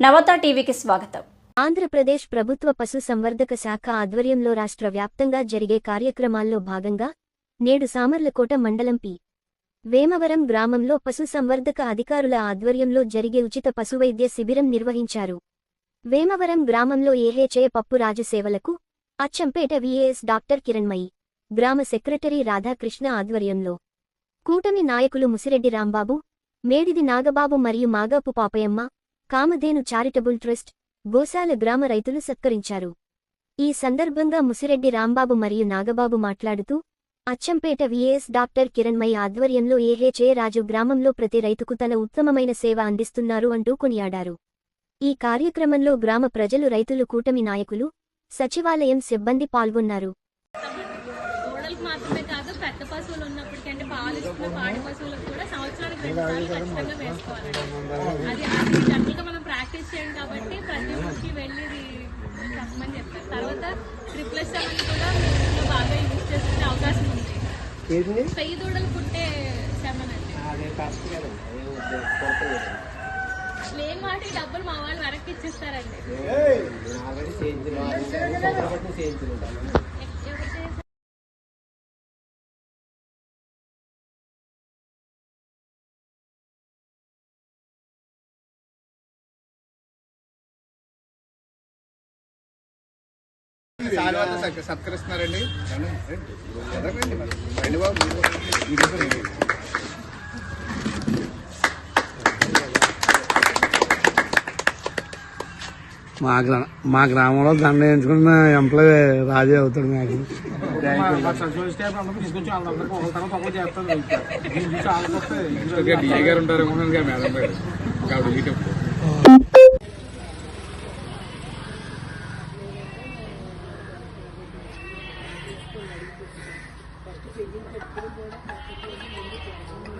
నవత టీవీకి స్వాగతం. ఆంధ్రప్రదేశ్ ప్రభుత్వ పశు సంవర్ధక శాఖ ఆధ్వర్యంలో రాష్ట్ర వ్యాప్తంగా జరిగే కార్యక్రమాల్లో భాగంగా నేడు సామర్లకోట మండలం పి. వేమవరం గ్రామంలో పశు సంవర్ధక అధికారుల ఆధ్వర్యంలో జరిగే ఉచిత పశువైద్య శిబిరం నిర్వహించారు. వేమవరం గ్రామంలో ఏహెచ్ఏ పప్పు రాజు సేవలకు అచ్చంపేట విఏఎస్ డాక్టర్ కిరణ్మయి గ్రామ సెక్రటరీ రాధాకృష్ణ ఆధ్వర్యంలో. కూటమి నాయకులు ముసిరెడ్డి రాంబాబు మేడిది నాగబాబు మరియు మాగాపు పాపయమ్మ కామధేను చారిటబుల్ ట్రస్ట్ గోశాల గ్రామ రైతులు సత్కరించారు. ఈ సందర్భంగా ముసిరెడ్డి రాంబాబు మరియు నాగబాబు మాట్లాడుతూ అచ్చంపేట విఏఎస్ డాక్టర్ కిరణ్మయ్య ఆధ్వర్యంలో ఏహెచ్ఏ రాజు గ్రామంలో ప్రతి రైతుకు తన ఉత్తమమైన సేవ అందిస్తున్నారు అంటూ కొనియాడారు. ఈ కార్యక్రమంలో గ్రామ ప్రజలు రైతులు కూటమి నాయకులు సచివాలయం సిబ్బంది పాల్గొన్నారు. దూడలకు మాత్రమే కాదు పెద్ద పశువులు ఉన్నప్పటికీ అంటే పాలు ఇస్తున్న పాడి పశువులకు కూడా సంవత్సరానికి రెండు సార్లు ఖచ్చితంగా వేసుకోవాలండి అది అది జనరల్గా మనం ప్రాక్టీస్ చేయం కాబట్టి ప్రతి ఊరికి వెళ్ళి చెప్పమని చెప్తారు. తర్వాత ట్రిప్లెస్ సెవెన్ కూడా ఊరిలో బాగా యూజ్ చేసుకునే అవకాశం ఉంది. పెయ్యి దూడలు పుట్టే సెవెన్ అండి. లేని వాటికి డబ్బులు మా వాళ్ళు వెనక్కి ఇచ్చేస్తారండి. సత్- సత్కరిస్తున్నారండి. రండి బాబు. మా గ్రా మా గ్రామంలో దండ వేయించుకున్న ఎంప్లాయ్ రాజే అవుతాడు నాకు గారు ఉంటారు మేడం గారు. కాబట్టి 最近在直播，看มกดติดไ